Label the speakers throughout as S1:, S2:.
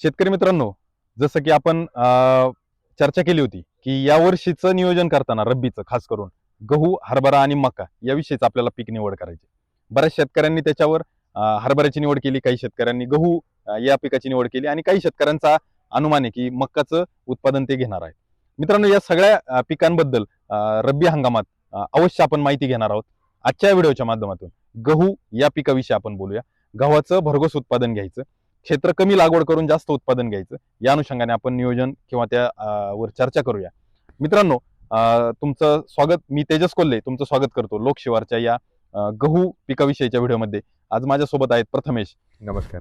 S1: शेतकरी मित्रांनो जसं की आपण अं, चर्चा केली होती की या वर्षीचं नियोजन करताना रब्बीचं खास करून गहू हरभरा आणि मका याविषयीच आपल्याला पीक निवड करायची. बऱ्याच शेतकऱ्यांनी त्याच्यावर हरभऱ्याची निवड केली काही शेतकऱ्यांनी गहू या पिकाची निवड केली आणि काही शेतकऱ्यांचा अनुमान आहे की मक्काचं उत्पादन ते घेणार आहे मित्रांनो या सगळ्या पिकांबद्दल रब्बी हंगामात अवश्य आपण माहिती घेणार आहोत. आजच्या व्हिडिओच्या माध्यमातून गहू या पिकाविषयी आपण बोलूया. गव्हाचं भरघोस उत्पादन घ्यायचं क्षेत्र कमी लागवड करून जास्त उत्पादन घ्यायचं या अनुषंगाने आपण नियोजन किंवा त्या अं, वर चर्चा करूया. मित्रांनो तुमचं स्वागत मी तेजस कोल्हे तुमचं स्वागत करतो लोकशिवारच्या या गहू पिकाविषयीच्या व्हिडिओमध्ये. आज माझ्यासोबत आहेत प्रथमेश.
S2: नमस्कार.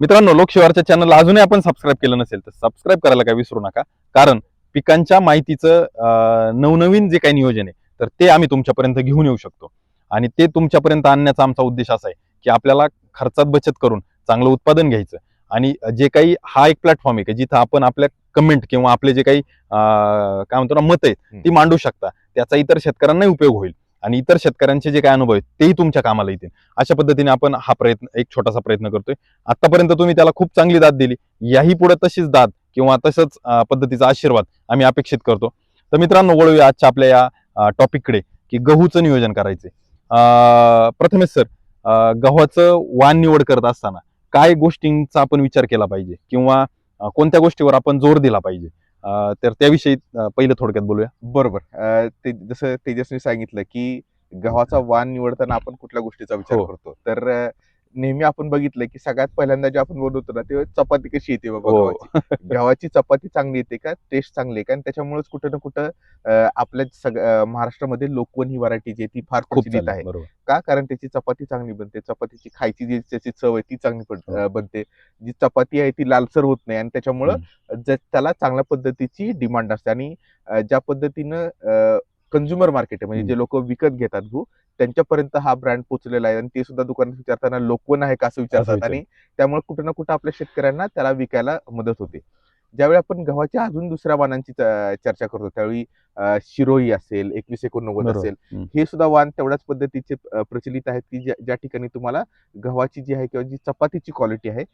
S1: मित्रांनो लोकशिवारच्या चॅनलला अजूनही आपण सबस्क्राईब केलं नसेल तर सबस्क्राईब करायला काय विसरू नका. कारण पिकांच्या माहितीचं नवनवीन जे काही नियोजन आहे तर ते आम्ही तुमच्यापर्यंत घेऊन येऊ शकतो. आणि ते तुमच्यापर्यंत आणण्याचा आमचा उद्देश असा आहे की आपल्याला खर्चात बचत करून चांगलं उत्पादन घ्यायचं. आणि जे काही हा एक प्लॅटफॉर्म आहे की जिथं आपण आपल्या कमेंट किंवा आपले जे काही काय म्हणतो ना मत आहेत ती मांडू शकता. त्याचा इतर शेतकऱ्यांनाही उपयोग होईल. आणि इतर शेतकऱ्यांचे जे काही अनुभव आहेत तेही तुमच्या कामाला येतील. अशा पद्धतीने आपण हा प्रयत्न एक छोटासा प्रयत्न करतोय. आतापर्यंत तुम्ही त्याला खूप चांगली दाद दिली. याही पुढे तशीच दाद किंवा तसंच पद्धतीचा आशीर्वाद आम्ही अपेक्षित करतो. तर मित्रांनो वळूया आजच्या आपल्या या टॉपिककडे की गहूचं नियोजन करायचे प्रथमेश सर गव्हाचं वाण निवड करत असताना काय गोष्टींचा आपण विचार केला पाहिजे? किंवा कोणत्या गोष्टीवर आपण जोर दिला पाहिजे? तर त्याविषयी पहिलं थोडक्यात बोलूया.
S2: बरोबर. ते जसं तेजसने सांगितलं की गव्हाचा वाण निवडताना आपण कुठल्या गोष्टीचा विचार
S1: हो.
S2: करतो? तर नेहमी आपण बघितलं की सगळ्यात पहिल्यांदा जे आपण बनवतो ना ते चपाती कशी येते बाबा
S1: हो.
S2: गव्हाची? गव्हाची चपाती चांगली येते का? टेस्ट चांगली आहे का? आणि त्याच्यामुळेच कुठं ना कुठं अं, आपल्या सग अं, महाराष्ट्रामध्ये लोकवन ही व्हरायटी जी आहे ती फार
S1: खूप
S2: प्रचलित आहे.
S1: बरोबर.
S2: का? कारण त्याची चपाती चांगली बनते. चपातीची खायची जी त्याची चव आहे ती चांगली पड-
S1: हो.
S2: अं, बनते. जी चपाती आहे ती लालसर होत नाही आणि त्याच्यामुळं ज- त्याला चांगल्या पद्धतीची डिमांड असते. आणि अं, ज्या पद्धतीनं कन्झ्युमर मार्केट आहे म्हणजे. जे लोक विकत घेतात गहू त्यांच्यापर्यंत हा ब्रँड पोहोचलेला आहे आणि ते सुद्धा दुकानात विचारताना लोकवन आहे का असं विचारतात
S1: विचार-
S2: आणि त्यामुळे कुठं ना कुठं आपल्या शेतकऱ्यांना त्याला विकायला मदत होते ज्यावेळी आपण गव्हाच्या अजून दुसऱ्या वाणांची चर्चा करतो त्यावेळी शिरोई असेल एकवीस एकोणनव्वद. असेल. हे सुद्धा वाण तेवढ्याच पद्धतीचे प्रचलित आहेत की ज्या- ज्या ठिकाणी तुम्हाला गव्हाची जी आहे किंवा जी चपातीची क्वालिटी आहे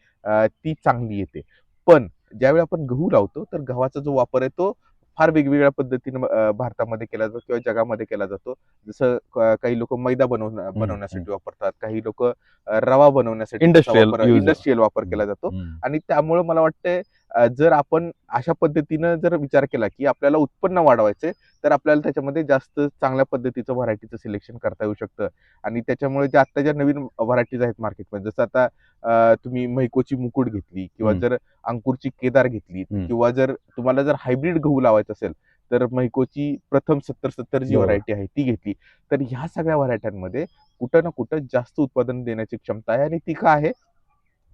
S2: ती चांगली येते पण ज्यावेळी आपण गहू लावतो तर गव्हाचा जो वापर आहे तो फार वेगवेगळ्या पद्धतीने भारतामध्ये केला जातो किंवा जगामध्ये केला जातो जसं काही लोक मैदा बनवून बनवण्यासाठी वापरतात काही लोक रवा बनवण्यासाठी
S1: use.
S2: इंडस्ट्रीयल वापर केला जातो. आणि त्यामुळे मला वाटतंय जर आपण अशा पद्धतीनं जर विचार केला की आपल्याला उत्पन्न वाढवायचे तर आपल्याला त्याच्यामध्ये जास्त चांगल्या पद्धतीचं व्हरायटीचं सिलेक्शन करता येऊ शकतं आणि त्याच्यामुळे ज्या आता ज्या नवीन व्हरायटीज आहेत मार्केटमध्ये जसं आता तुम्ही मैकोची मुकुट घेतली किंवा. जर अंकुरची केदार घेतली. किंवा जर तुम्हाला जर हायब्रिड गहू लावायचं असेल तर मैकोची प्रथम सत्तर सत्तर जी. व्हरायटी आहे ती घेतली तर ह्या सगळ्या व्हरायट्यांमध्ये कुठं ना कुठं जास्त उत्पादन देण्याची क्षमता आहे आणि ती का आहे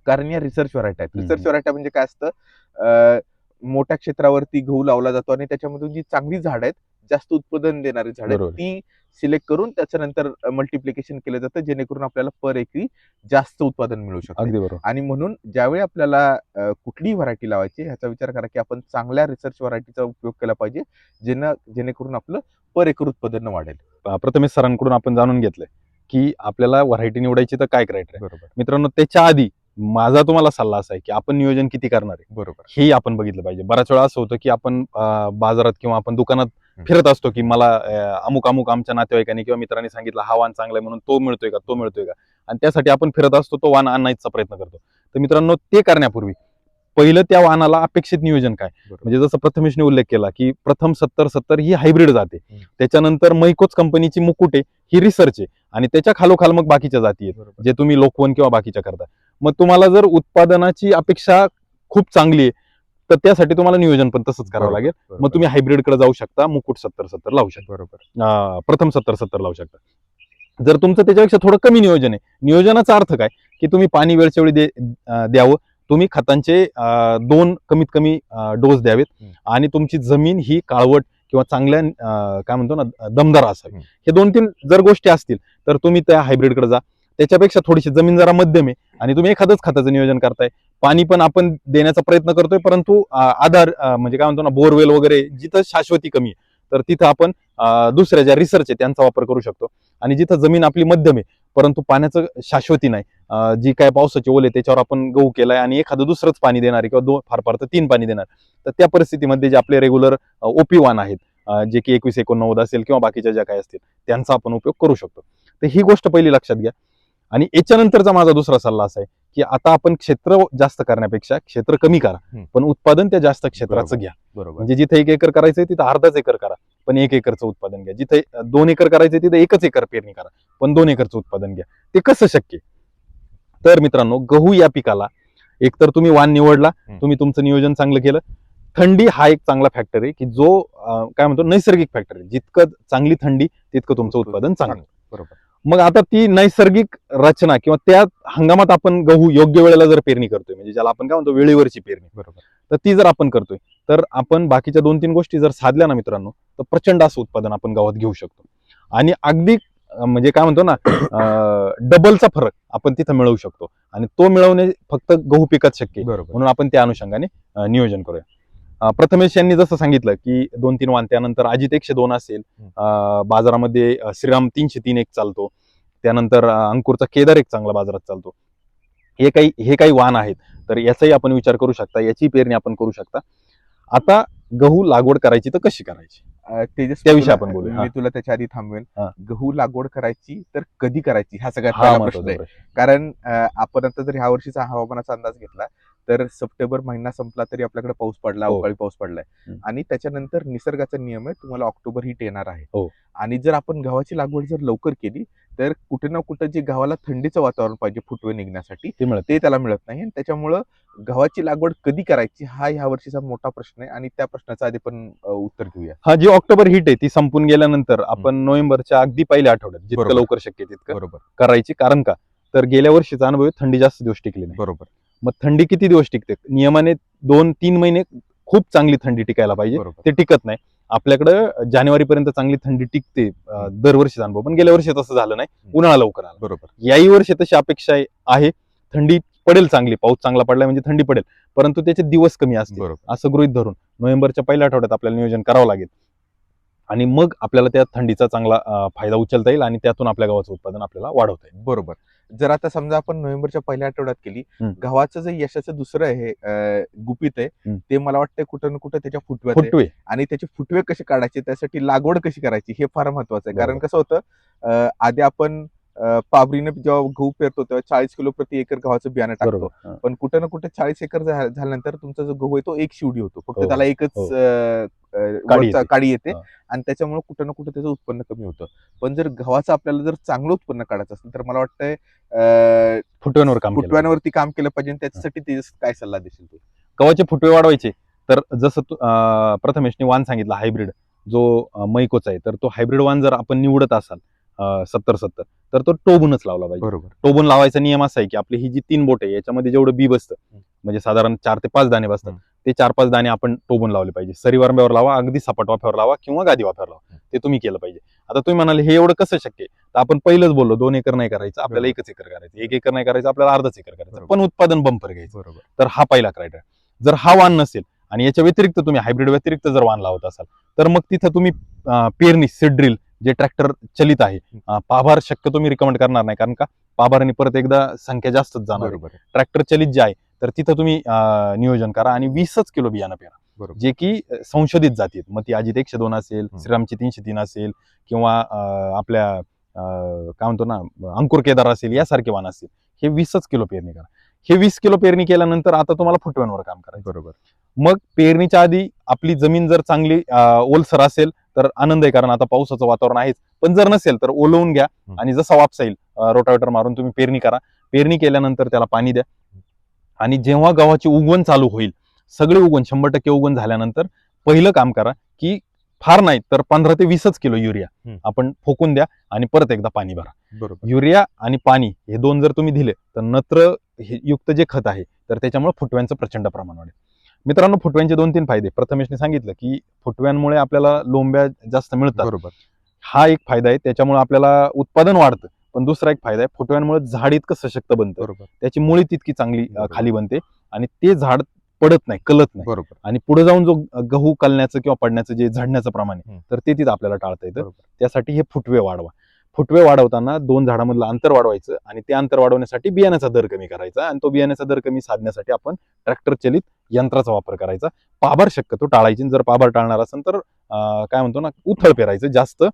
S2: कारण या रिसर्च व्हरायटी आहेत. रिसर्च व्हरायटी म्हणजे काय असतं? मोठ्या क्षेत्रावरती गहू लावला जातो आणि त्याच्यामधून जी चांगली झाड आहेत जास्त उत्पादन देणारी झाड. ती सिलेक्ट करून त्याच्यानंतर मल्टिप्लिकेशन केलं जातं जेणेकरून आपल्याला पर एकरी जास्त उत्पादन मिळू शकतं.
S1: अगदी बरोबर.
S2: आणि म्हणून ज्यावेळी आपल्याला कुठलीही व्हरायटी लावायची ह्याचा विचार करा की आपण चांगल्या रिसर्च व्हरायटीचा उपयोग केला पाहिजे जेणं जेणेकरून आपलं पर एकर उत्पादन वाढेल.
S1: अं, प्रथमेश सरांकडून आपण जाणून घेतलंय की आपल्याला व्हरायटी निवडायची तर काय क्रायटेरिया
S2: बरोबर.
S1: मित्रांनो त्याच्या आधी माझा तुम्हाला सल्ला असा आहे की आपण नियोजन किती करणार आहे?
S2: बरोबर.
S1: हेही आपण बघितलं पाहिजे. बऱ्याच वेळा असं होतं की आपण बाजारात किंवा आपण दुकानात. फिरत असतो की मला अमुक अमुक आमच्या नातेवाईकांनी किंवा मित्रांनी सांगितलं हा वाण चांगला आहे म्हणून तो मिळतोय का तो मिळतोय का? आणि त्यासाठी आपण फिरत असतो तो वाण आणायचा प्रयत्न करतो. तर मित्रांनो ते करण्यापूर्वी पहिलं त्या वाहनाला अपेक्षित नियोजन काय. म्हणजे जसं प्रथमेशने उल्लेख केला की प्रथम सत्तर सत्तर ही हायब्रिड जाते. त्याच्यानंतर मैकोच कंपनीची मुकुट ही रिसर्च आहे. आणि त्याच्या खालोखाल मग बाकीच्या जाती आहेत. जे तुम्ही लोकवन किंवा बाकीच्या करता. मग तुम्हाला जर उत्पादनाची अपेक्षा खूप चांगली आहे तर त्यासाठी तुम्हाला नियोजन पण तसंच करावं लागेल. मग तुम्ही हायब्रिडकडे जाऊ शकता मुकुट सत्तर सत्तर लावू शकता.
S2: बरोबर.
S1: प्रथम सत्तर सत्तर लावू शकता. जर तुमचं त्याच्यापेक्षा थोडं कमी नियोजन आहे नियोजनाचा अर्थ काय? की तुम्ही पाणी वेळच्या वेळी द्यावं तुम्ही खतांचे दोन कमीत कमी डोस द्यावेत. आणि तुमची जमीन ही काळवट किंवा चांगल्या काय म्हणतो ना दमदार असावी. हे दोन तीन जर गोष्टी असतील तर तुम्ही त्या हायब्रिडकडे जा. त्याच्यापेक्षा थोडीशी जमीन जरा मध्यम आहे. आणि तुम्ही एखादंच खताचं नियोजन करताय. पाणी पण आपण देण्याचा प्रयत्न करतोय परंतु आधार म्हणजे काय म्हणतो ना बोरवेल वगैरे जिथं शाश्वती कमी आहे तर तिथं आपण दुसऱ्या ज्या रिसर्च आहे त्यांचा वापर करू शकतो. आणि जिथं जमीन आपली मध्यम आहे परंतु पाण्याचं शाश्वती नाही जी काय पावसाची ओले त्याच्यावर आपण गहू केलाय आणि एखादं दुसरंच पाणी देणार किंवा दोन फार फार तर तीन पाणी देणार तर त्या परिस्थितीमध्ये जे आपले रेग्युलर ओपी वान आहेत जे की एकवीस एकोणनव्वद असेल किंवा बाकीच्या ज्या काही असतील त्यांचा आपण उपयोग करू शकतो. तर ही गोष्ट पहिली लक्षात घ्या. आणि याच्यानंतरचा माझा दुसरा सल्ला असा आहे की आता आपण क्षेत्र जास्त करण्यापेक्षा क्षेत्र कमी करा. पण उत्पादन त्या जास्त क्षेत्राचं. घ्या.
S2: बरोबर.
S1: म्हणजे जिथे एक एकर करायचंय तिथं अर्धाच एकर करा पण एक एकरचं उत्पादन घ्या. जिथे दोन एकर करायचंय तिथे एकच एकर पेरणी करा पण दोन एकरचं उत्पादन घ्या. ते कसं शक्य? तर मित्रांनो गहू या पिकाला एकतर तुम्ही वाण निवडला. तुम्ही तुमचं नियोजन चांगलं केलं. थंडी हा एक चांगला फॅक्टर आहे की जो काय म्हणतो नैसर्गिक फॅक्टर आहे. जितकं चांगली थंडी तितकं तुमचं उत्पादन चांगलं.
S2: बरोबर.
S1: मग आता ती नैसर्गिक रचना किंवा त्या हंगामात आपण गहू योग्य वेळेला जर पेरणी करतोय म्हणजे ज्याला आपण काय म्हणतो वेळेवरची पेरणी.
S2: बरोबर.
S1: तर ती जर आपण करतोय तर आपण बाकीच्या दोन तीन गोष्टी जर साधल्या ना मित्रांनो तर प्रचंड असं उत्पादन आपण गावात घेऊ शकतो. आणि अगदी म्हणजे काय म्हणतो ना डबलचा फरक आपण तिथं मिळवू शकतो. आणि तो मिळवणे फक्त गहू पिकात शक्य
S2: बरोबर.
S1: म्हणून आपण त्या अनुषंगाने नियोजन करूया. प्रथमेश यांनी जसं सांगितलं की दोन तीन वाण त्यानंतर अजित एकशे दोन असेल बाजारामध्ये श्रीराम तीनशे तीन एक चालतो त्यानंतर अंकुरचा केदार एक चांगला बाजारात चालतो. हे काही हे काही वाण आहेत तर याचाही आपण विचार करू शकता याची पेरणी आपण करू शकता. आता गहू लागवड करायची तर कशी करायची?
S2: तेजस
S1: त्याविषयी आपण बोलूया,
S2: मी. तुला त्याच्या आधी थांबवेन
S1: हा.
S2: गहू लागवड करायची तर कधी करायची? हा सगळ्यात प्रश्न आहे. कारण आपण आता जर ह्या वर्षीचा हवामानाचा अंदाज घेतला तर सप्टेंबर महिना संपला तरी आपल्याकडे पाऊस पडला
S1: हो.
S2: अवकाळी पाऊस पडलाय. आणि त्याच्यानंतर निसर्गाचा नियम आहे तुम्हाला ऑक्टोबर हिट येणार आहे.
S1: हो.
S2: आणि जर आपण गव्हाची लागवड जर लवकर केली तर कुठे ना कुठे जे गव्हाला थंडीचं वातावरण पाहिजे फुटवे निघण्यासाठी
S1: ते मिळत
S2: ते त्याला मिळत नाही. आणि त्याच्यामुळं गव्हाची लागवड कधी करायची हा ह्या वर्षीचा मोठा प्रश्न आहे. आणि त्या प्रश्नाचं आधी पण उत्तर घेऊया.
S1: हा जी ऑक्टोबर हिट आहे ती संपून गेल्यानंतर आपण नोव्हेंबरच्या अगदी पहिल्या आठवड्यात जितकं. लवकर शक्य तितकं
S2: बरोबर.
S1: करायची. कारण का? तर गेल्या वर्षीचा अनुभव थंडी जास्त दिवस टिकली नाही.
S2: बरोबर.
S1: मग थंडी किती दिवस टिकते? नियमाने दोन तीन महिने खूप चांगली थंडी टिकायला पाहिजे. ते टिकत नाही. आपल्याकडं जानेवारी पर्यंत चांगली थंडी टिकते अं, दरवर्षीचा अनुभव. पण गेल्या वर्षी तसं झालं नाही. उन्हाळा लवकर आला.
S2: बरोबर.
S1: याही वर्षी तशी अपेक्षा आहे- थंडी पडेल चांगली. पाऊस चांगला पडलाय म्हणजे थंडी पडेल. परंतु त्याचे दिवस कमी असतील.
S2: बरोबर.
S1: असं गृहित धरून नोव्हेंबरच्या पहिल्या आठवड्यात आपल्याला नियोजन करावं लागेल. आणि मग आपल्याला त्या थंडीचा चांगला फायदा उचलता येईल आणि त्यातून आपल्या गावाचं उत्पादन आपल्याला वाढवता येईल.
S2: बरोबर. जर आता समजा आपण नोव्हेंबरच्या पहिल्या आठवड्यात केली
S1: हम्म.
S2: गव्हाचं जे यशाचं दुसरं आहे अं, गुपित आहे
S1: हम्म.
S2: ते मला वाटतं कुठं ना कुठं त्याच्या फुटव्यात आहे.
S1: फुटवे
S2: आणि त्याचे फुटवे कसे काढायचे त्यासाठी लागवड कशी करायची हे फार महत्वाचं आहे कारण
S1: बरोबर.
S2: कसं होतं अं, आधी आपण अं, पाबरीने जेव्हा गहू पेरतो तेव्हा चाळीस किलो प्रति एकर गव्हाचं बियाणं टाकतो
S1: बरोबर
S2: पण कुठं ना कुठं चाळीस एकर झा- झाल्यानंतर तुमचा जो गहू आहे तो एक शिवडी होतो फक्त
S1: हो,
S2: त्याला एकच
S1: हो.
S2: अं, वरचा-
S1: येते.
S2: आणि त्याच्यामुळे कुठं ना कुठं त्याचं उत्पन्न कमी होतं. पण जर गव्हाचं आपल्याला जर चांगलं उत्पन्न काढायचं असेल तर मला वाटतंय
S1: फुटव्यांवर काम.
S2: फुटव्यांवरती काम केलं पाहिजे त्याच्यासाठी तेजस काय सल्ला देशील तू?
S1: गव्हाचे फुटवे वाढवायचे. तर जसं तू- प्रथमेशने वाण सांगितलं हायब्रिड जो मैकोचा आहे तर तो हायब्रिड वाण जर आपण निवडत असाल सत्तर सत्तर तर तो टोबूनच लावला पाहिजे.
S2: बरोबर.
S1: टोबून लावायचा नियम असा आहे की आपली ही जी तीन बोट आहे याच्यामध्ये जेवढं बी बसतं म्हणजे साधारण चार ते पाच दाणे बसतात. ते चार पाच दाणे आपण टोबून लावले पाहिजे. सरी वारंब्यावर लावा अगदी सपाट वाफ्यावर लावा किंवा गादी वाफ्यावर लावा. ते तुम्ही केलं पाहिजे. आता तुम्ही म्हणाले हे एवढं कसं शक्य तर आपण पहिलंच बोललो दोन एकर नाही करायचं आपल्याला. एकच एकर करायचं. एक एकर नाही करायचं आपल्याला अर्धच एकर करायचं. पण उत्पादन बंपर घ्यायचं.
S2: बरोबर.
S1: तर हा पहिला क्रायटेरिया जर हा वाण नसेल आणि याच्या व्यतिरिक्त तुम्ही हायब्रिड व्यतिरिक्त जर वाण लावत असाल तर मग तिथं तुम्ही पेरणी सिड्रिल जे ट्रॅक्टर चलित आहे पाभार शक्य तुम्ही रिकमेंड करणार नाही. कारण का? पाभाराने परत एकदा संख्या जास्तच जाणार ट्रॅक्टर चलित जे आहे तर तिथं तुम्ही नियोजन करा आणि वीसच किलो बियाणं पेरा.
S2: बरोबर.
S1: जे की संशोधित जातीत. मग ती अजित एकशे दोन असेल. श्रीरामची तीनशे तीन असेल किंवा आपल्या काय म्हणतो ना अंकुर केदार असेल यासारखे वाण असतील हे वीसच किलो पेरणी करा. हे वीस किलो पेरणी केल्यानंतर आता तुम्हाला फुटव्यांवर काम करायचं.
S2: बरोबर.
S1: मग पेरणीच्या आधी आपली जमीन जर चांगली ओलसर असेल तर आनंद आहे कारण आता पावसाचं वातावरण आहेच. पण जर नसेल तर ओलवून घ्या. आणि जसा वापसा येईल रोटावेटर मारून तुम्ही पेरणी करा. पेरणी केल्यानंतर त्याला पाणी द्या. आणि जेव्हा गव्हाची उगवण चालू होईल सगळे उगवण शंभर टक्के उगवण झाल्यानंतर पहिलं काम करा की फार नाही तर पंधरा ते वीसच किलो युरिया. आपण फोकून द्या आणि परत एकदा पाणी भरा.
S2: बरोबर.
S1: युरिया आणि पाणी हे दोन जर तुम्ही दिले तर नत्र हे युक्त जे खत आहे तर त्याच्यामुळे फुटव्यांचं प्रचंड प्रमाण वाढेल. मित्रांनो फुटव्यांचे दोन तीन फायदे. प्रथमेशने सांगितलं की फुटव्यांमुळे आपल्याला लोंब्या जास्त मिळतात.
S2: बरोबर.
S1: हा एक फायदा आहे. त्याच्यामुळे आपल्याला उत्पादन वाढतं. पण दुसरा एक फायदा आहे फुटव्यांमुळे झाड इतकं सशक्त बनतं.
S2: बरोबर.
S1: त्याची मुळी तितकी चांगली. खाली बनते आणि ते झाड पडत नाही कलत नाही.
S2: बरोबर.
S1: आणि पुढे जाऊन जो गहू कलण्याचं किंवा पडण्याचं जे झडण्याचं प्रमाण आहे. तर ते तिथं आपल्याला टाळता येतं. त्यासाठी हे फुटवे वाढवा. फुटवे वाढवताना दोन झाडामधलं अंतर वाढवायचं आणि ते अंतर वाढवण्यासाठी बियाण्याचा दर कमी करायचा आणि तो बियाण्याचा दर कमी साधण्यासाठी आपण ट्रॅक्टर चलित यंत्राचा वापर करायचा. पाभार शक्यतो टाळायची जर पाभार टाळणार असेल तर काय म्हणतो ना उथळ पेरायचं जास्त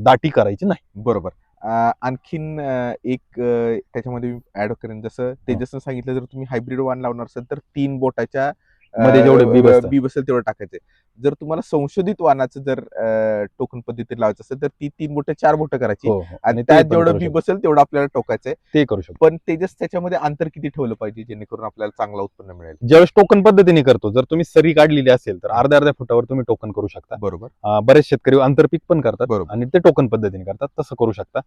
S1: दाटी करायची नाही.
S2: बरोबर. आणखीन एक त्याच्यामध्ये ऍड करेन जसं ते. जसं सांगितलं जर तुम्ही हायब्रिड वाण लावणार असेल तर तीन बोटाच्या
S1: मध्ये जेवढे बी
S2: बसेल तेवढं टाकायचे जर तुम्हाला संशोधित वाणाचं जर टोकन पद्धतीने लावायचं असेल तर ती तीन बोट चार बोट करायची.
S1: हो, हो.
S2: आणि त्यात जेवढं बी. बसेल तेवढं आपल्याला टोकायचंय
S1: ते करू शकतो.
S2: पण तेजस त्याच्यामध्ये अंतर किती ठेवलं पाहिजे जेणेकरून आपल्याला चांगलं उत्पन्न मिळेल?
S1: ज्यावेळेस टोकन पद्धतीने करतो जर तुम्ही सरी काढलेली असेल तर अर्ध्या अर्ध्या फुटावर तुम्ही टोकन करू शकता.
S2: बरोबर.
S1: बरेच शेतकरी आंतरपीक पण करतात
S2: बरोबर.
S1: आणि ते टोकन पद्धतीने करतात तसं करू शकता.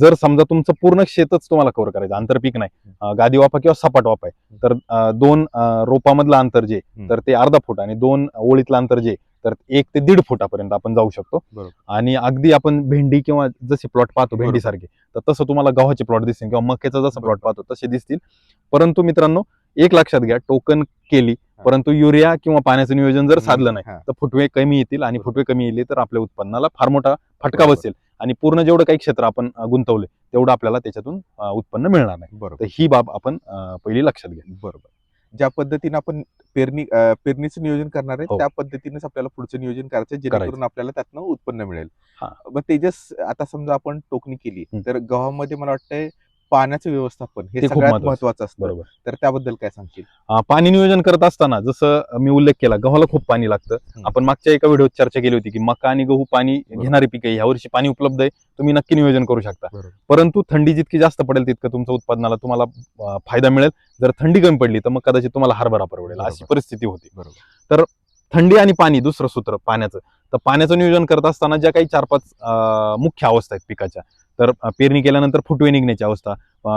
S1: जर समजा तुमचं पूर्ण शेतच तुम्हाला कव्हर करायचं आंतरपीक नाही गादी वाफा किंवा सपाट वाफा आहे तर दोन रोपामधलं अंतर जे. तर ते अर्धा फूट आणि दोन ओळीतलं अंतर जे तर एक ते दीड फुटापर्यंत आपण जाऊ शकतो. आणि अगदी आपण भेंडी किंवा जसे प्लॉट पाहतो भेंडी सारखे तर तसं तुम्हाला गव्हाचे प्लॉट दिसतील किंवा मक्याचा जसं प्लॉट. पाहतो तसे दिसतील परंतु मित्रांनो एक लक्षात घ्या टोकन केली परंतु युरिया किंवा पाण्याचं नियोजन जर साधलं नाही
S2: हा.
S1: तर फुटवे कमी येतील आणि फुटवे कमी येले तर आपल्या उत्पन्नाला फार मोठा फटका. बसेल आणि पूर्ण जेवढं काही क्षेत्र आपण गुंतवले तेवढं आपल्याला त्याच्यातून उत्पन्न मिळणार नाही
S2: बरोबर
S1: ही बाब आपण पहिली लक्षात घ्या
S2: बरोबर ज्या पद्धतीने आपण पेरणी पेरणीचं नियोजन करणार आहे
S1: हो.
S2: त्या पद्धतीनेच आपल्याला पुढचं नियोजन करायचं जेणेकरून आपल्याला त्यातनं उत्पन्न मिळेल
S1: हा.
S2: मग तेजस आता समजा आपण टोकणी केली. तर गव्हामध्ये मला वाटतंय पाण्याचं व्यवस्थापन हे
S1: ते खूप
S2: सगळ्यात. महत्वाचं असतं
S1: बरोबर
S2: तर त्याबद्दल काय सांगशील
S1: अं, पाणी नियोजन करत असताना जसं मी उल्लेख केला गव्हाला खूप पाणी लागतं
S2: हम्म.
S1: आपण मागच्या एका व्हिडिओत चर्चा केली होती की मका आणि गहू पाणी. घेणारी पिके ह्या वर्षी पाणी उपलब्ध आहे तुम्ही नक्की नियोजन करू शकता
S2: बरोबर.
S1: परंतु थंडी जितकी जास्त पडेल तितकं तुमचं उत्पादनाला तुम्हाला अं, फायदा मिळेल जर थंडी कमी पडली तर मग कदाचित तुम्हाला हरभरा परवडेल अशी
S2: बरोबर.
S1: परिस्थिती होती
S2: बरोबर
S1: थंडी आणि पाणी दुसरं सूत्र पाण्याचं तर पाण्याचं नियोजन करत असताना ज्या काही चार पाच अं, मुख्य अवस्था आहेत पिकाच्या तर पेरणी केल्यानंतर फुटवे निघण्याची अवस्था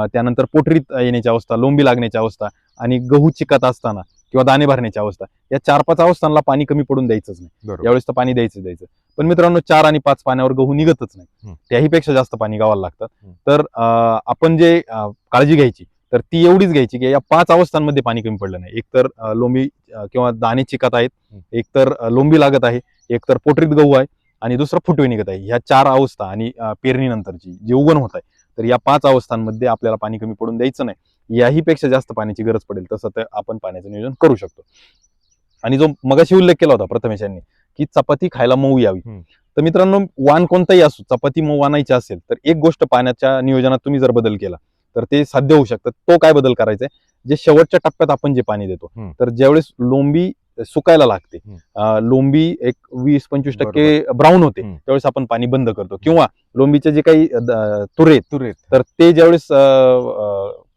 S1: त्यानंतर पोटरीत येण्याची अवस्था लोंबी लागण्याची अवस्था आणि गहू चिकत असताना किंवा दाणे भरण्याची अवस्था या चार पाच अवस्थांना पाणी कमी पडून द्यायचंच नाही. यावेळेस तर पाणी द्यायचं द्यायचं. पण मित्रांनो चार आणि पाच पाण्यावर गहू निघतच नाही. त्याही पेक्षा जास्त पाणी गावाला लागतात. तर आपण जे काळजी घ्यायची तर ती एवढीच घ्यायची की या पाच अवस्थांमध्ये पाणी कमी पडलं नाही. एकतर लोंबी किंवा दाणे चिकत आहेत. एकतर लोंबी लागत आहे. एकतर पोटरीत गहू आहे. आणि दुसरं फुटवे निघत आहे. ह्या चार अवस्था आणि पेरणीनंतरची जे उगण होत आहे तर या पाच अवस्थांमध्ये आपल्याला पाणी कमी पडून द्यायचं नाही. याही पेक्षा जास्त पाण्याची गरज पडेल तसं तर आपण पाण्याचं नियोजन करू शकतो. आणि जो मगाशी उल्लेख केला होता प्रथमेश यांनी की चपाती खायला मऊ यावी. तर मित्रांनो वाण कोणताही असो चपाती मऊ आणायची असेल तर एक गोष्ट पाण्याच्या नियोजनात तुम्ही जर बदल केला तर ते साध्य होऊ शकतं. तो काय बदल करायचा आहे? जे शेवटच्या टप्प्यात आपण जे पाणी देतो. तर ज्यावेळेस लोंबी सुकायला लागते. लोंबी एक वीस पंचवीस टक्के ब्राऊन होते. त्यावेळेस आपण पाणी बंद करतो. किंवा लोंबीचे जे काही तुरे
S2: तुरेत
S1: तर ते ज्यावेळेस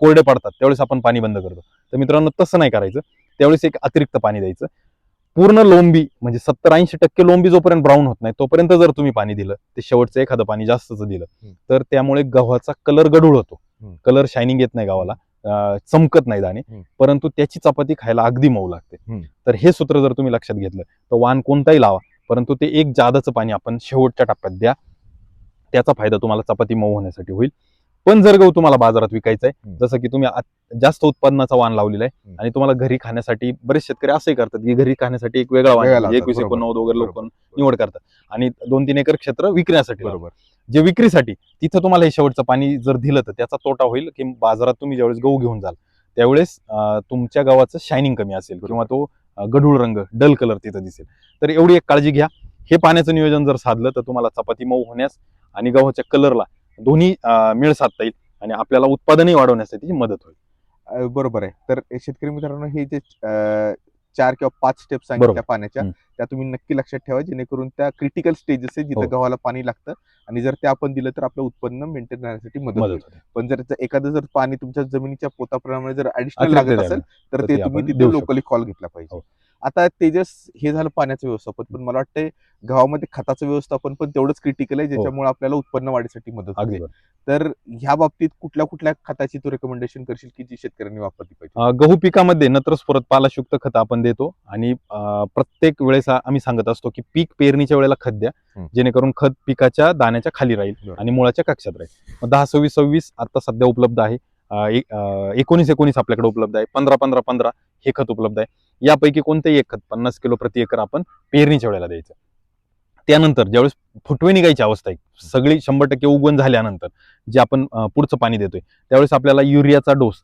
S1: कोरडे पडतात त्यावेळेस आपण पाणी बंद करतो. तर मित्रांनो तसं नाही करायचं. त्यावेळेस एक अतिरिक्त पाणी द्यायचं. पूर्ण लोंबी म्हणजे सत्तर ऐंशी टक्के लोंबी जोपर्यंत ब्राऊन होत नाही तोपर्यंत जर तुम्ही पाणी दिलं ते शेवटचं एखादं पाणी जास्तच दिलं. तर त्यामुळे गव्हाचा कलर गडूळ होतो. कलर शायनिंग येत नाही गावाला चमकत नाही दाणे. परंतु त्याची चपाती खायला अगदी मऊ लागते. तर हे सूत्र जर तुम्ही लक्षात घेतलं तर वाण कोणताही लावा परंतु ते एक जादाचं पाणी आपण शेवटच्या टप्प्यात द्या त्याचा फायदा तुम्हाला चपाती मऊ होण्यासाठी होईल पण जर गहू तुम्हाला बाजारात विकायचा आहे. जसं की तुम्ही आत- जास्त उत्पादनाचा वाण लावलेला आहे
S2: हम्म.
S1: आणि तुम्हाला घरी खाण्यासाठी बरेच शेतकरी असंही करतात की घरी खाण्यासाठी एक वेगळा वाण
S2: वेगळा लावतात,
S1: एकवीस
S2: बरोबर.
S1: एकोणनव्वद वगैरे लोक. निवड करतात आणि दोन तीन एकर क्षेत्र विकण्यासाठी लावतात.
S2: बरोबर
S1: जे विक्रीसाठी तिथं तुम्हाला हे शेवटचं पाणी जर दिलं तर त्याचा तोटा होईल की बाजारात तुम्ही ज्यावेळेस गहू घेऊन जाल त्यावेळेस अं, तुमच्या गव्हाचं शायनिंग कमी असेल किंवा तो अं, गढूळ रंग डल कलर तिथं दिसेल तर एवढी एक काळजी घ्या हे पाण्याचं नियोजन जर साधलं तर तुम्हाला चपाती मऊ होण्यास आणि गव्हाच्या कलरला दोन्ही मेळ साधता येईल आणि आपल्याला उत्पादनही वाढवण्यासाठी मदत होईल
S2: बरोबर आहे तर शेतकरी मित्रांनो हे जे चार किंवा पाच स्टेप. सांगितल्या पाण्याच्या. त्या तुम्ही नक्की लक्षात ठेवा जेणेकरून त्या क्रिटिकल स्टेजेस आहे जिथं
S1: हो.
S2: गव्हाला पाणी लागतं आणि जर ते आपण दिलं तर आपलं उत्पन्न मेंटेन राहण्यासाठी मदत होईल पण जर एखादं जर पाणी तुमच्या जमिनीच्या पोताप्रमाणे जर ऍडिशनल लागत. असेल तर ते तुम्ही तिथे. लोकली कॉल घेतला पाहिजे
S1: हो.
S2: आता तेजस हे झालं पाण्याचं व्यवस्थापन पण मला वाटतंय गव्हामध्ये खताचं व्यवस्थापन पण तेवढंच क्रिटिकल आहे ज्याच्यामुळे आपल्याला उत्पन्न वाढीसाठी मदत
S1: हो. अगदी
S2: होते. तर ह्या बाबतीत कुठल्या कुठल्या खताची तू रेकमेंडेशन करशील की जी शेतकऱ्यांनी वापरली पाहिजे
S1: अं, गहू पिकामध्ये नत्रस्फोरत पालाशुक्त खत आपण देतो आणि अं, प्रत्येक वेळेस आम्ही सांगत असतो की पीक पेरणीच्या वेळेला खत द्या
S2: हम्म.
S1: जेणेकरून खत पिकाच्या दाण्याच्या खाली राहील. आणि मुळाच्या कक्षात राहील मग दहा सव्वीस सव्वीस आता सध्या उपलब्ध आहे एकोणीस एकोणीस आपल्याकडे उपलब्ध आहे. पंधरा पंधरा पंधरा हे खत उपलब्ध आहे. यापैकी कोणतेही एक खत पन्नास किलो प्रति एकर आपण पेरणीच्या वेळेला द्यायचं. त्यानंतर ज्यावेळेस फुटवे निघायची अवस्था आहे सगळी शंभर टक्के उगवण झाल्यानंतर जे आपण पुढचं पाणी देतोय त्यावेळेस आपल्याला युरियाचा डोस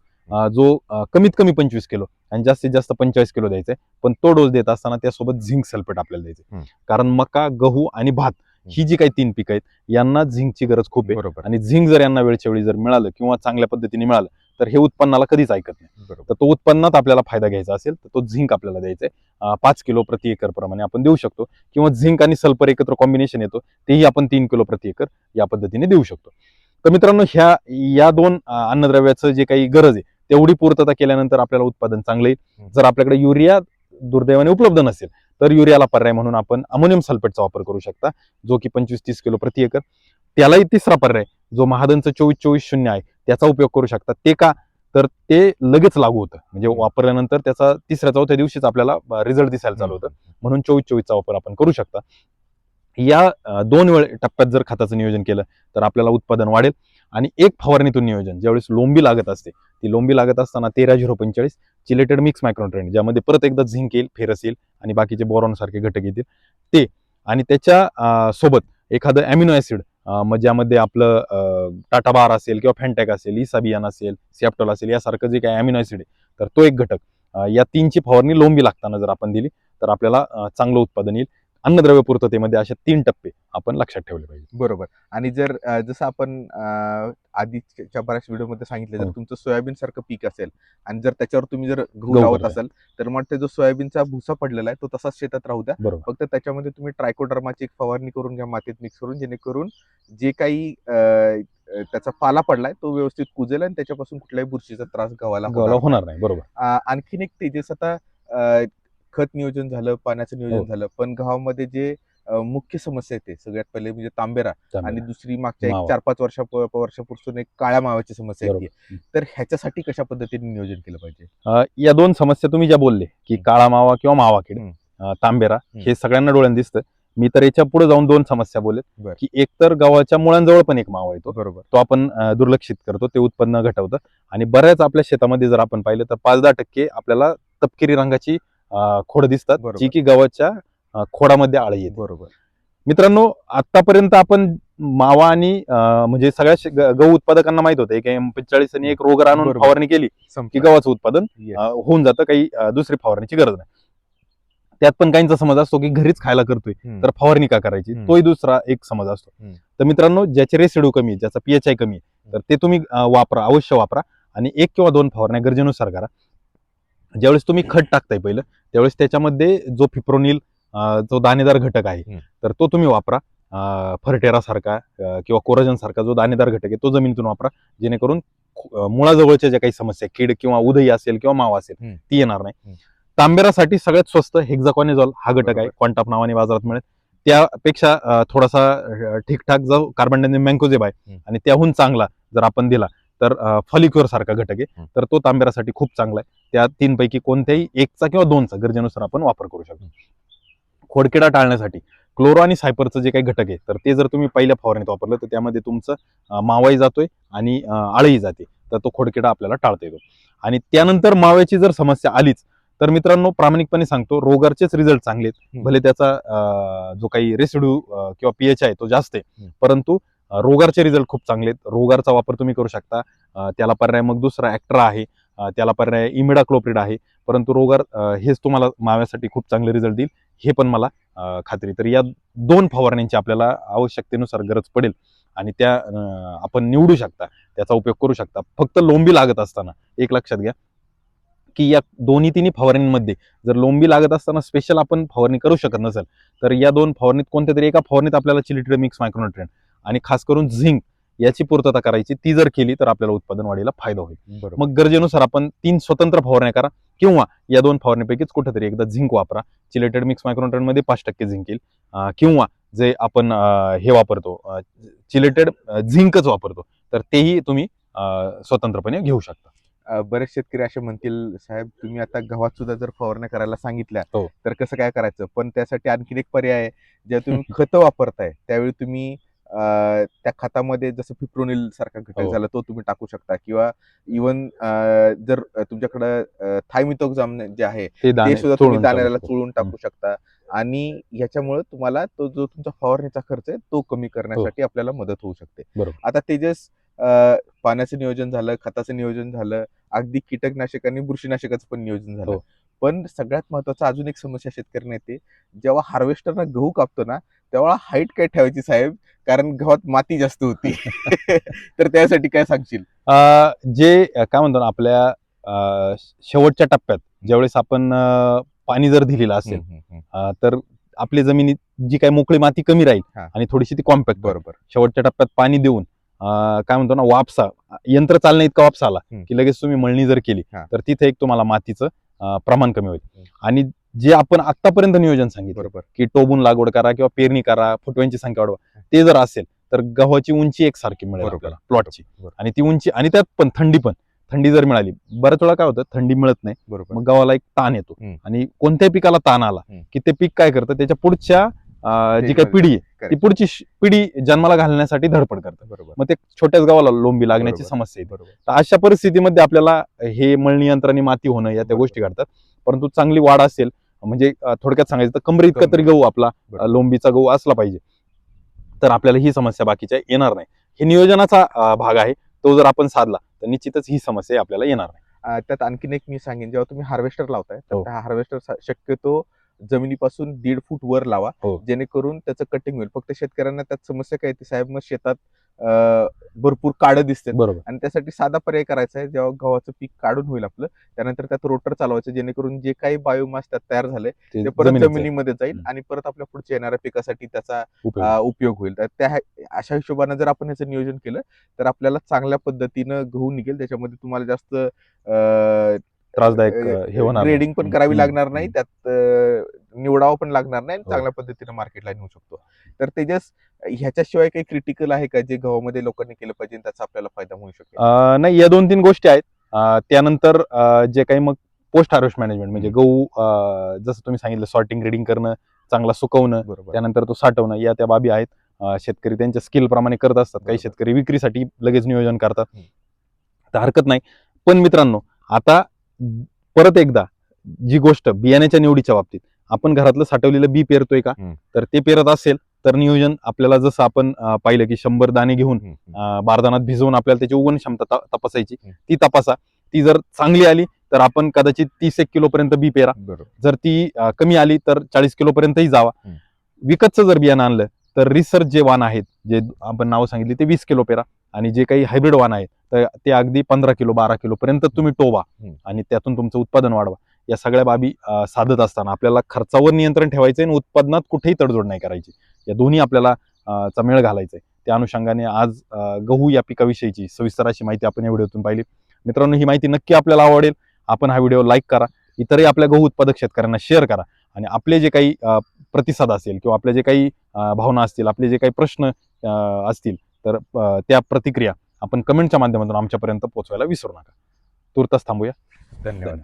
S1: जो कमीत कमी पंचवीस किलो आणि जास्तीत जास्त पंचेचाळीस किलो द्यायचा आहे पण तो डोस देत असताना त्यासोबत झिंक सल्फेट आपल्याला द्यायचं. कारण मका गहू आणि भात ही जी काही तीन पिकं आहेत यांना झिंकची गरज खूप आहे.
S2: बरोबर.
S1: आणि झिंक जर यांना वेळच्या वेळी जर मिळालं किंवा चांगल्या पद्धतीने मिळालं तर हे उत्पन्नाला कधीच ऐकत नाही.
S2: बरोबर.
S1: तर तो उत्पन्नात आपल्याला फायदा घ्यायचा असेल तर तो झिंक आपल्याला द्यायचा आहे. पाच किलो प्रति एकर प्रमाणे आपण देऊ शकतो किंवा झिंक आणि सल्फर एकत्र कॉम्बिनेशन येतो तेही आपण तीन किलो प्रति एकर या पद्धतीने देऊ शकतो. तर मित्रांनो ह्या या दोन अन्नद्रव्याचं जे काही गरज आहे तेवढी पूर्तता केल्यानंतर आपल्याला उत्पादन चांगलं येईल. जर आपल्याकडे युरिया दुर्दैवाने उपलब्ध नसेल तर युरियाला पर्याय म्हणून आपण अमोनियम सल्फेटचा वापर करू शकता जो की पंचवीस तीस किलो प्रति एकर. त्यालाही तिसरा पर्याय जो महादनचं चोवीस चोवीस शून्य आहे त्याचा उपयोग करू शकता. ते का? तर ते लगेच लागू होतं. म्हणजे वापरल्यानंतर त्याचा तिसऱ्या चौथ्या दिवशीच आपल्याला रिझल्ट दिसायला चालू होतं. म्हणून चोवीस चोवीसचा वापर आपण करू शकता. या दोन वेळ टप्प्यात जर खताचं नियोजन केलं तर आपल्याला उत्पादन वाढेल. आणि एक फवारणीतून नियोजन ज्यावेळेस लोंबी लागत असते ती लोंबी लागत असताना तेरा झिरो पंचेचाळीस चिलेटेड मिक्स मायक्रोन्ट्रेंड ज्यामध्ये परत एकदा झिंक येईल फेरस येईल आणि बाकीचे बोरॉन सारखे घटक येतील. ते आणि त्याच्या सोबत एखादं अॅमिनो ऍसिड मग ज्यामध्ये आपलं टाटा बार असेल किंवा फॅन्टॅक असेल इसाबियान असेल सॅप्टॉल असेल यासारखं जे काही अॅमिनो ऍसिड आहे तर तो एक घटक. या तीनची फवारणी लोंबी लागताना जर आपण दिली तर आपल्याला चांगलं उत्पादन येईल. अन्नद्रव्य पूर्ततेमध्ये अशा तीन टप्पे आपण लक्षात ठेवले पाहिजे
S2: बरोबर आणि जर जसं आपण आधीच्या बऱ्याच व्हिडिओमध्ये सांगितलं जर
S1: हो.
S2: तुमचं सोयाबीन सारखं पीक असेल आणि जर त्याच्यावर तुम्ही जर गहू लावत. असाल तर मग ते जो सोयाबीनचा भुसा पडलेला आहे तो तसाच शेतात राहू द्या फक्त त्याच्यामध्ये तुम्ही ट्रायकोडर्माची एक फवारणी करून घ्या मातीत मिक्स करून जेणेकरून जे काही त्याचा पाला पडलाय तो व्यवस्थित कुजेल आणि त्याच्यापासून कुठल्याही बुरशीचा त्रास गव्हाला होणार नाही.
S1: बरोबर
S2: आणखीन एक तेजस आता खत नियोजन झालं पाण्याचं नियोजन
S1: हो.
S2: झालं पण गव्हामध्ये जे अ, मुख्य समस्या येते सगळ्यात पहिले म्हणजे तांबेरा. आणि दुसरी मागच्या एक
S1: मावा.
S2: चार पाच वर्षा वर्षापासून एक काळ्या माव्याची समस्या
S1: बरोबर.
S2: येते तर ह्याच्यासाठी कशा पद्धतीने नियोजन केलं पाहिजे
S1: अं, या दोन समस्या तुम्ही ज्या बोलले की. काळा मावा किंवा मावा किड. अं, तांबेरा. हे सगळ्यांना डोळ्यात दिसतं मी तर याच्यापुढे जाऊन दोन समस्या बोलेत
S2: बरं.
S1: की एक तर गव्हाच्या मुळांजवळ पण एक मावा येतो
S2: बरोबर
S1: तो आपण अं, दुर्लक्षित करतो ते उत्पन्न घटवतं आणि बऱ्याच आपल्या शेतामध्ये जर आपण पाहिलं तर पाच दहा टक्के आपल्याला तपकिरी रंगाची खोड दिसतात. जी की गव्हाच्या खोडामध्ये आळी येते
S2: बरोबर
S1: मित्रांनो आतापर्यंत आपण मावा आणि म्हणजे सगळ्या गहू उत्पादकांना माहीत होतं एक एम पंचेचाळीस आणि एक रोगर आणून. फवारणी केली की. गव्हाचं उत्पादन होऊन जातं काही दुसरी फवारणीची गरज नाही त्यात पण काहींचा समज असतो की घरीच खायला करतोय. तर फवारणी का करायची. तोही दुसरा एक समज असतो. तर मित्रांनो ज्याचे रेसिड्यू कमी आहे, ज्याचा पीएच आय कमी आहे, तर ते तुम्ही वापरा अवश्य वापरा आणि एक किंवा दोन फवारण्या गरजेनुसार करा ज्यावेळेस तुम्ही खत टाकताय पहिलं त्यावेळेस त्याच्यामध्ये जो फिप्रोनिल जो दाणेदार घटक आहे. तर तो तुम्ही वापरा फर्टेरा सारखा किंवा कोराजन सारखा जो दाणेदार घटक आहे तो जमिनीतून वापरा जेणेकरून मुळाजवळच्या ज्या काही समस्या कीड किंवा उदयी असेल किंवा मावा असेल. ती येणार नाही. तांबेरासाठी सगळ्यात स्वस्त हेक्झाकॉनेझॉल हा घटक आहे. क्वांटाप नावाने बाजारात मिळेल त्यापेक्षा थोडासा ठीकठाक जो कार्बन मँकोजेब आहे. आणि त्याहून चांगला जर आपण दिला तर फलिक्युअर सारखा घटक आहे. तर तो तांबेरासाठी खूप चांगला आहे. त्या तीन पैकी कोणत्याही एकचा किंवा दोनचा गरजेनुसार आपण वापर करू शकतो. खोडकिडा टाळण्यासाठी क्लोरो आणि सायपरचं जे काही घटक आहे तर ते जर तुम्ही पहिल्या फवारणीत वापरलं तर त्यामध्ये तुमचं मावाही जातोय आणि आळही जाते. तर तो खोडकिडा आपल्याला टाळता येतो. आणि त्यानंतर माव्याची जर समस्या आलीच तर मित्रांनो प्रामाणिकपणे सांगतो रोगारचेच रिझल्ट चांगले. भले त्याचा जो काही रेसिड्यू किंवा पीएच आहे तो जास्त आहे. परंतु रोगारचे रिझल्ट खूप चांगले आहेत. रोगारचा वापर तुम्ही करू शकता. त्याला पर्याय मग दुसरा ॲक्ट्रा आहे. त्याला पर्याय इमिडा क्लोप्रिड आहे. परंतु रोगार हेच तुम्हाला माव्यासाठी खूप चांगले रिझल्ट देईल. हे पण मला खात्री तर या दोन फवारण्यांची आपल्याला आवश्यकतेनुसार गरज पडेल आणि त्या आपण निवडू शकता. त्याचा उपयोग करू शकता. फक्त लोंबी लागत असताना एक लक्षात घ्या की या दोन्ही तिन्ही फवारणींमध्ये जर लोंबी लागत असताना स्पेशल आपण फवारणी करू शकत नसेल तर या दोन फवारणीत कोणत्या तरी एका फवारणीत आपल्याला चिलिटेड मिक्स मायक्रोन्युट्रेंट आणि खास करून झिंक याची पूर्तता करायची ती जर केली तर आपल्याला उत्पादन वाढीला फायदा होईल. मग गरजेनुसार आपण तीन स्वतंत्र फवारण्या करा किंवा या दोन फवारणीपैकीच कुठेतरी एकदा झिंक वापरा. चिलेटेड मिक्स मायक्रोन्युट्रेंटमध्ये पाच टक्के झिंक येईल. किंवा जे आपण हे वापरतो चिलेटेड झिंकच वापरतो तर तेही तुम्ही स्वतंत्रपणे घेऊ शकता.
S2: बरेच शेतकरी असे म्हणतील साहेब तुम्ही आता गव्हात सुद्धा जर फवारण्या करायला सांगितल्या
S1: हो.
S2: तर कसं काय करायचं? पण त्यासाठी आणखीन एक पर्याय आहे. जेव्हा तुम्ही खतं वापरताय त्यावेळी तुम्ही त्या खतामध्ये जसं फिप्रोनिल सारखा घटक
S1: हो.
S2: झाला तो तुम्ही टाकू शकता किंवा इवन जर तुमच्याकडं थायमिथोक्झाम जे आहे
S1: ते
S2: सुद्धा तुम्ही दाण्याला. चोळून टाकू शकता आणि ह्याच्यामुळे तुम्हाला तो जो तुमचा फवारणीचा खर्च आहे तो कमी करण्यासाठी आपल्याला मदत होऊ शकते
S1: हो.
S2: आता तेजस पाण्याचं नियोजन झालं खताचं नियोजन झालं अगदी कीटकनाशक आणि बुरशीनाशकाचं पण नियोजन झालं
S1: हो.
S2: पण सगळ्यात महत्वाचं अजून एक समस्या शेतकऱ्यांना येते. जेव्हा हार्वेस्टरना गहू कापतो ना तेव्हा हाईट काय ठेवायची साहेब? कारण गव्हात माती जास्त होती. तर त्यासाठी काय सांगशील?
S1: जे काय म्हणतो ना आपल्या शेवटच्या टप्प्यात ज्यावेळेस आपण पाणी जर दिलेलं असेल तर आपली जमिनीत जी काही मोकळी माती कमी राहील. आणि थोडीशी ती कॉम्पॅक्ट
S2: बरोबर.
S1: शेवटच्या टप्प्यात पाणी देऊन काय म्हणतो ना वापसा यंत्र चालण्या इतका वापसा आला. की लगेच तुम्ही मळणी जर केली. तर तिथे एक तुम्हाला मातीचं प्रमाण कमी होईल. आणि जे आपण आतापर्यंत नियोजन सांगितलं
S2: बरोबर
S1: की टोबून लागवड करा किंवा पेरणी करा फुटव्यांची संख्या वाढवा ते जर असेल तर गव्हाची उंची एकसारखी मिळेल
S2: बरोबर.
S1: आपल्याला प्लॉटची. आणि ती उंची आणि त्यात पण थंडी पण थंडी जर मिळाली बऱ्याच वेळा काय होतं थंडी मिळत नाही
S2: बरोबर
S1: मग गव्हाला एक ताण येतो. आणि कोणत्याही पिकाला ताण आला. की ते पीक काय करतं त्याच्या पुढच्या जी काही पिढी आहे ती. पुढची पिढी जन्माला घालण्यासाठी धडपड करतं
S2: बरोबर
S1: मग ते छोट्याच गावाला लोंबी लागण्याची. समस्या येते तर अशा परिस्थितीमध्ये आपल्याला हे मळणी यंत्राने माती होणं या त्या. गोष्टी घडतात परंतु चांगली वाढ असेल म्हणजे थोडक्यात सांगायचं तर कमरे इतका तरी. गहू आपला लोंबीचा गहू असला पाहिजे तर आपल्याला ही समस्या बाकीच्या येणार नाही हे नियोजनाचा भाग आहे तो जर आपण साधला तर निश्चितच ही समस्या आपल्याला येणार नाही
S2: त्यात आणखीन एक मी सांगेन जेव्हा तुम्ही हार्वेस्टर लावताय तर
S1: हो.
S2: हार्वेस्टर शक्यतो जमिनीपासून दीड फूट वर लावा.
S1: हो.
S2: जेणेकरून त्याचं कटिंग होईल. फक्त शेतकऱ्यांना त्यात समस्या काय येते साहेब मग शेतात अं, भरपूर काळं दिसते
S1: बरोबर.
S2: आणि त्यासाठी साधा पर्याय करायचा आहे. जेव्हा गव्हाचं पीक काढून होईल आपलं त्यानंतर त्यात रोटर चालवायचं. जेणेकरून जे काही बायोमास त्यात तयार झाले
S1: ते
S2: ते परत
S1: जमिनीचं.
S2: जमिनीमध्ये जाईल
S1: हम्म.
S2: आणि परत आपल्या पुढच्या येणाऱ्या पिकासाठी त्याचा
S1: उपयोग.
S2: अं, उपयोग होईल. तर त्या अशा हिशोबाने जर आपण ह्याचं नियोजन केलं तर आपल्याला चांगल्या पद्धतीनं गहू निघेल. त्याच्यामध्ये तुम्हाला जास्त अं,
S1: त्रासदायक हे होणार.
S2: ग्रेडिंग पण करावी लागणार नाही. त्यात निवडावं पण लागणार नाही आणि
S1: हो.
S2: चांगल्या पद्धतीने मार्केटला नेऊ शकतो तर तेजस ह्याच्याशिवाय काही क्रिटिकल आहे का जे गव्हामध्ये लोकांनी केलं पाहिजे त्याचा आपल्याला फायदा होऊ शकेल
S1: अं, नाही या दोन तीन गोष्टी आहेत त्यानंतर जे काही मग पोस्ट हार्वेस्ट मॅनेजमेंट म्हणजे गहू जसं तुम्ही सांगितलं सॉर्टिंग ग्रेडिंग करणं चांगला सुकवणं
S2: बरोबर
S1: त्यानंतर तो साठवणं या त्या बाबी आहेत शेतकरी त्यांच्या स्किल प्रमाणे करत असतात काही. शेतकरी विक्रीसाठी लगेच नियोजन करतात. तर हरकत नाही पण मित्रांनो आता परत एकदा जी गोष्ट बियाण्याच्या निवडीच्या बाबतीत आपण घरातलं साठवलेलं बी पेरतोय का. तर ते पेरत असेल तर नियोजन आपल्याला जसं आपण पाहिलं की शंभर दाणे घेऊन बारदानात भिजवून आपल्याला त्याची उगवण क्षमता तपासायची. ती तपासा ती जर चांगली आली तर आपण कदाचित तीस एक किलो पर्यंत बी पेरा जर ती कमी आली तर चाळीस किलो पर्यंतही जावा. विकतचं जर बियाणं आणलं तर रिसर्च जे वाण आहेत जे आपण नाव सांगितली ते वीस किलो पेरा आणि जे काही हायब्रिड वाण आहेत तर ते अगदी पंधरा किलो बारा किलो पर्यंत तुम्ही टोवा. आणि त्यातून तुमचं उत्पादन वाढवा. या सगळ्या बाबी साधत असताना आपल्याला खर्चावर नियंत्रण ठेवायचं आणि उत्पादनात कुठेही तडजोड नाही करायची. या दोन्ही आपल्याला चा मेळ घालायचा आहे त्या अनुषंगाने आज गहू या पिकाविषयीची सविस्तर अशी माहिती आपण या व्हिडिओतून पाहिली. मित्रांनो ही माहिती नक्की आपल्याला आवडेल. आपण हा व्हिडिओ लाईक करा. इतरही आपल्या गहू उत्पादक शेतकऱ्यांना शेअर करा. आणि आपले जे काही प्रतिसाद असेल किंवा आपले जे काही भावना असतील आपले जे काही प्रश्न असतील तर त्या प्रतिक्रिया आपण कमेंटच्या माध्यमातून आमच्यापर्यंत पोहोचवायला विसरू नका. तुर्तास थांबूया. धन्यवाद.